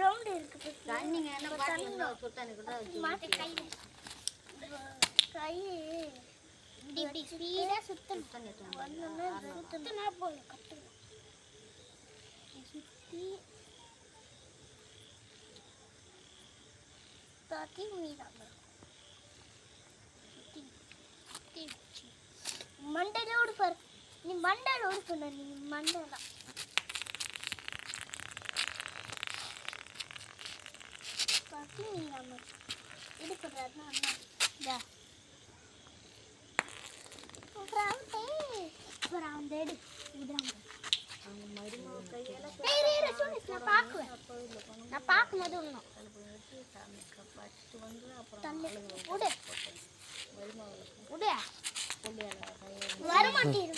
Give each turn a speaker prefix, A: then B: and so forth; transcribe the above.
A: Round இருக்கு round
B: என்ன பாட்டில் சுத்தானி கூட
A: மாட்டு கை கை இப்படி இப்படி ஸ்பீடா சுத்தம்
B: தண்ணி
A: கட்டுங்க தாத்தி மீதாங்க சுத்தி சுத்தி நீ மண்டையில உடுப்பாரு நீ மண்டல பார்த்து நீ மண்டையில தாத்தி மீதாங்க இடுப்படுறாருன்னா அண்ணா இதா அப்புறம் ரவுண்ட் எடு இதாங்க
B: அவங்க மருமக கையால
A: நான் பார்க்குவேன். நான் பார்க்கும்போது இன்னும்
B: சாமி வந்து அப்புறம்
A: வரமாட்டேன்